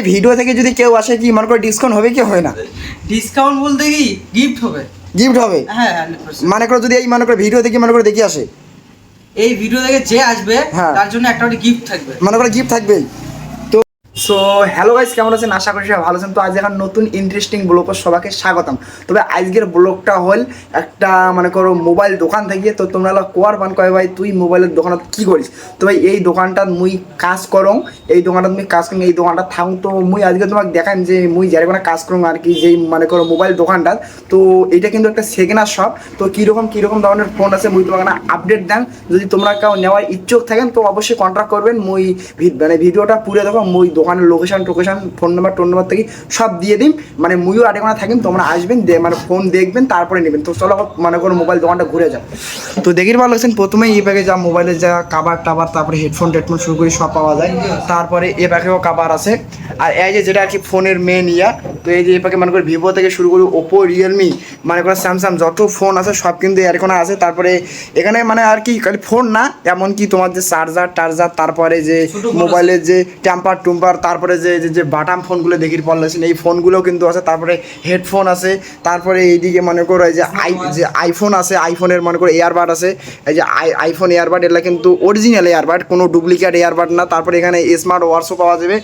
এই ভিডিও থেকে যদি কেউ আসে কি মনে করে ডিসকাউন্ট হবে কি হয় না? ডিসকাউন্ট বলতে কি গিফট হবে। গিফট হবে? হ্যাঁ মানে করে যদি এই মনে করে ভিডিও থেকে মনে করে দেখে আসে। এই ভিডিও থেকে যে আসবে হ্যাঁ। তার জন্য একটা গিফট থাকবে। মনে করে গিফট থাকবেই। সো হ্যালো গাইস কেমন আছেন? আশা করি সবাই ভালো আছেন। তো আজ এখন নতুন ইন্টারেস্টিং ব্লগের সবাইকে স্বাগতম। তবে আজকের ব্লগটা হল একটা মানে করো মোবাইল দোকান থেকে। তো তোমরা হলো কোয়ার বান কয় ভাই, তুই মোবাইলের দোকানত কি করিস? তো ভাই, এই দোকানটা মুই কাজ করং, এই দোকানটা মুই কাজ করং, এই দোকানটা থাকুন তো মুই আজকে তোমাকে দেখান যে মুই যার কোনো কাজ করং আর কি, যেই মানে করো মোবাইল দোকানটা তো এটা কিন্তু একটা সেকেন্ড শপ তো কীরকম কীরকম ধরনের ফোন আছে মুই তোমাকে আপডেট দেন। যদি তোমরা কেউ নেওয়ার ইচ্ছুক থাকেন, তো অবশ্যই কন্ট্যাক্ট করবেন। মুই মানে ভিডিওটা পুরো দেখো, মুই দোকানের লোকেশন টোকেশন ফোন নাম্বার টোন নাম্বার থেকে সব দিয়ে দিন মানে মুইও আটেকোনা থাকেন তোমরা আসবেন মানে ফোন দেখবেন তারপরে নেবেন। তো চলো মানে কোনো মোবাইল দোকানটা ঘুরে যাও তো দেখির ভালো লাগছেন প্রথমে এই প্যাকে যা মোবাইলের যা কাবার টাবার তারপরে হেডফোন টেডফোন শুরু করে সব পাওয়া যায়। তারপরে এ প্যাকেও কাবার আছে। আর এই যে যেটা আর কি ফোনের মেন ইয়া তো এই যে এই প্যাকে মানে করে ভিভো থেকে শুরু করে ওপো রিয়েলমি মানে করে স্যামসাং যত ফোন আছে সব কিন্তু এর কোনো আছে। তারপরে এখানে মানে আর কি খালি ফোন না এমনকি তোমার যে চার্জার টার্জার তারপরে যে। মোবাইলের যে টেম্পার টুম্পার তারপরে যে, যে- বাটাম ফোনগুলো দেখির পারলেছেন এই ফোনগুলো কিন্তু আছে। তারপরে হেডফোন আছে। তারপরে এইদিকে মনে করো এই যে আই, যে আইফোন আছে, আইফোনের মনে করো এয়ারবাড আছে। এই যে আই, আইফোন এয়ারবাড এটা কিন্তু অরিজিনাল এয়ারবাড, কোনো ডুপ্লিকেট এয়ারবাড না। তারপরে এখানে স্মার্ট ওয়ার্সও পাওয়া যাবে।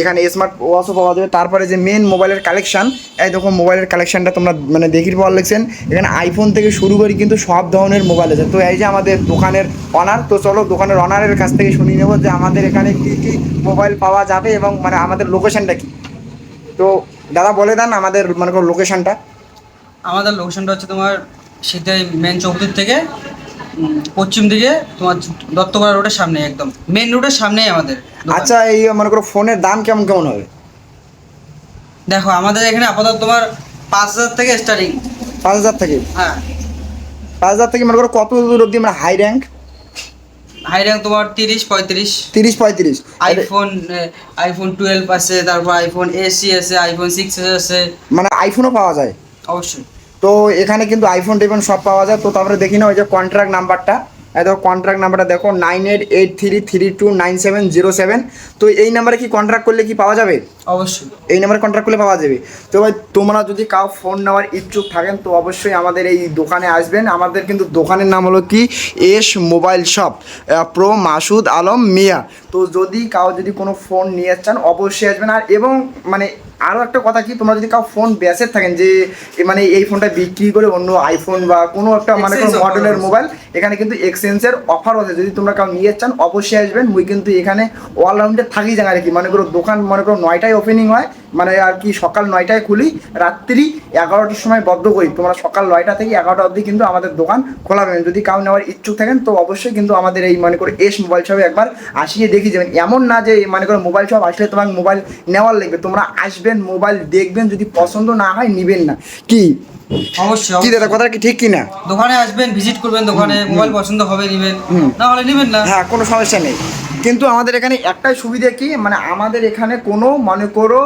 এখানে স্মার্ট ওয়াচও পাওয়া যাবে। তারপরে যে মেন মোবাইলের কালেকশান এই দেখো মোবাইলের কালেকশানটা তোমরা মানে দেখির পাওয়ার লাগছেন। এখানে আইফোন থেকে শুরু করি কিন্তু সব ধরনের মোবাইল আছে। তো এই যে আমাদের দোকানের অনার তো চলো দোকানের অনারের কাছ থেকে শুনিয়ে নেব যে আমাদের এখানে কী কী মোবাইল পাওয়া যাবে এবং মানে আমাদের লোকেশানটা কি। তো দাদা বলে দেন আমাদের মানে লোকেশনটা আমাদের লোকেশানটা হচ্ছে তোমার সিদ্ধাই মেন চৌধুরীর থেকে পশ্চিম দিকে তোমার দত্তপাড়া রোডের সামনে একদম। মেন রোডের সামনেই আমাদের। আচ্ছা এই মনে করো ফোনের দাম কেমন কেমন হবে? দেখো আমাদের এখানে আপাতত তোমার পাঁচ হাজার থেকে স্টার্টিং পাঁচ হাজার থেকে? হ্যাঁ। পাঁচ হাজার থেকে মনে করো কত দূর অব্দি মানে হাই র্যাঙ্ক হাই র্যাঙ্ক তোমার তিরিশ পঁয়ত্রিশ। তিরিশ পঁয়ত্রিশ। আইফোন আইফোন টুয়েলভ আছে তারপর আইফোন এসি আছে আইফোন সিক্স আছে। মানে আইফোনও পাওয়া যায়? অবশ্যই। তো এখানে কিন্তু আইফোন টেফোন সব পাওয়া যায়। তো তারপরে দেখি না ওই যে কন্ট্রাক্ট নাম্বারটা এই দেখো কন্ট্রাক্ট নাম্বারটা দেখো nine eight eight three three two nine seven zero seven তো এই নাম্বারে কি কন্ট্রাক্ট করলে কি পাওয়া যাবে? অবশ্যই। এই নাম্বারে কন্ট্রাক্ট করলে পাওয়া যাবে। তো ভাই তোমরা যদি কাউ ফোন নেওয়ার ইচ্ছুক থাকেন তো অবশ্যই আমাদের এই দোকানে আসবেন। আমাদের কিন্তু দোকানের নাম হলো কি? S mobile shop. Pro Masud Alam Mia. তো যদি কাউ যদি কোনো ফোন নিয়ে চান অবশ্যই আসবেন। আর এবং মানে আরও একটা কথা কি তোমরা যদি কাউ ফোন বেসের থাকেন যে মানে এই ফোনটা বিক্রি করে অন্য আইফোন বা কোনো একটা মানে কোনো মডেলের মোবাইল এখানে কিন্তু এক্সচেঞ্জের অফার আছে। যদি তোমরা কাউ নিয়ে চান, অবশ্যই আসবেন। মুই কিন্তু এখানে অলরাউন্ডে থাকি জায়গা কি। মনে করো দোকান, মনে করো নয়টায় ওপেনিং হয় মানে আর কি সকাল নয়টায় খুলি, রাত্রি এগারোটার সময় বদ্ধ করি। তোমরা সকাল নয়টা থেকে এগারোটা অবধি কিন্তু আমাদের দোকান খোলা পাবেন যদি কাউ নেওয়ার ইচ্ছুক থাকেন, তো অবশ্যই কিন্তু আমাদের এই মনে করো এস মোবাইল শপে একবার আসিয়ে দেখি যাবেন। এমন না যে মনে করো মোবাইল শপ আসলে তোমার মোবাইল নেওয়ার লাগবে। তোমরা আসবেন মোবাইল দেখবেন। যদি পছন্দ না হয়, নিবেন না। কি? অবশ্যই কি দাদা কথা কি ঠিক কি না দোকানে আসবেন ভিজিট করবেন দোকানে মোবাইল পছন্দ হবে নেবেন। না হলে নেবেন না। হ্যাঁ কোনো সমস্যা নেই। কিন্তু আমাদের এখানে একটাই সুবিধা কি? মানে আমাদের এখানে কোনো মনে করো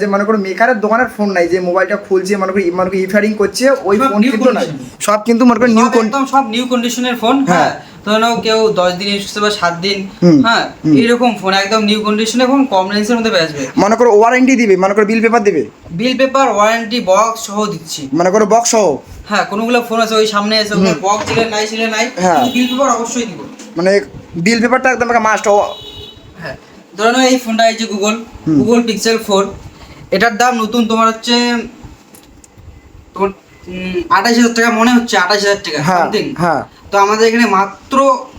যে মনে করো মেকারের দোকানের ফোন নাই যে মোবাইলটা খুলছে মনে করো মনে করো ইফারিং করছে ওই ফোন কিন্তু নাই। সব কিন্তু মনে করো নিউ সব সব নিউ কন্ডিশনের ফোন হ্যাঁ। হ্যাঁ ধরে নাও কেউ দশ দিন এসেছে বা সাত দিন হ্যাঁ হুম। এইরকম ফোন একদম নিউ কন্ডিশনে ফোন কম রেঞ্জের মধ্যে বেচবে। মনে করো ওয়ারেন্টি দিবে মনে করো বিল পেপার দিবে? বিল পেপার ওয়ারেন্টি বক্স সহ দিচ্ছি। মনে করো বক্স সহ? হ্যাঁ কোনগুলো ফোন আছে ওই সামনে এসে ওগুলো বক্স ছিল নাই ছিল নাই হ্যাঁ। বিল পেপার অবশ্যই দিব। মানে বিল পেপারটা একদম একটা মাস্ট হ্যাঁ ধরে এই ফোনটা এই যে গুগল গুগল পিক্সেল ফোর এটার দাম নতুন তোমার হচ্ছে তোমার আঠাশ হাজার টাকা মনে হচ্ছে আঠাশ হাজার টাকা হ্যাঁ হ্যাঁ। তো আমাদের এখানে মাত্র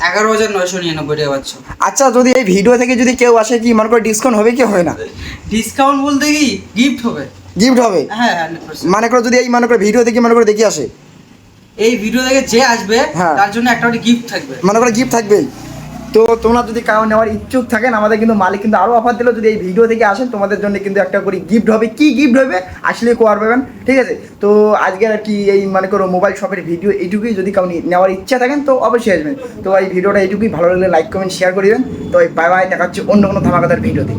এগারো হাজার নয়শো নিরানব্বই টাকা পাচ্ছ। আচ্ছা যদি এই ভিডিও থেকে যদি কেউ আসে কি মনে করো ডিসকাউন্ট হবে কি হয় না? ডিসকাউন্ট বলতে কি গিফট হবে। গিফট হবে? হ্যাঁ মানে করো যদি এই মনে করো ভিডিও থেকে মনে করে দেখে আসে। এই ভিডিও থেকে যে আসবে হ্যাঁ। তার জন্য একটা গিফট থাকবে। মনে করো গিফট থাকবেই। তো তোমরা যদি কাউ নেওয়ার ইচ্ছুক থাকেন, আমাদের কিন্তু মালিক কিন্তু আরও অফার দিল। যদি এই ভিডিও থেকে আসেন, তোমাদের জন্য কিন্তু একটা করে গিফট হবে। কি গিফট হবে? আসলে কোয়ার পাবেন ঠিক আছে? তো আজকে আর কি এই মানে করো মোবাইল শপের ভিডিও এইটুকুই যদি কাউ নেওয়ার ইচ্ছা থাকেন, তো অবশ্যই আসবেন। তো এই ভিডিওটা এইটুকুই, ভালো লাগলে লাইক কমেন্ট শেয়ার করে দেবেন। তো বাই বাই দেখা অন্য কোনো ধামাকাদার ভিডিওতে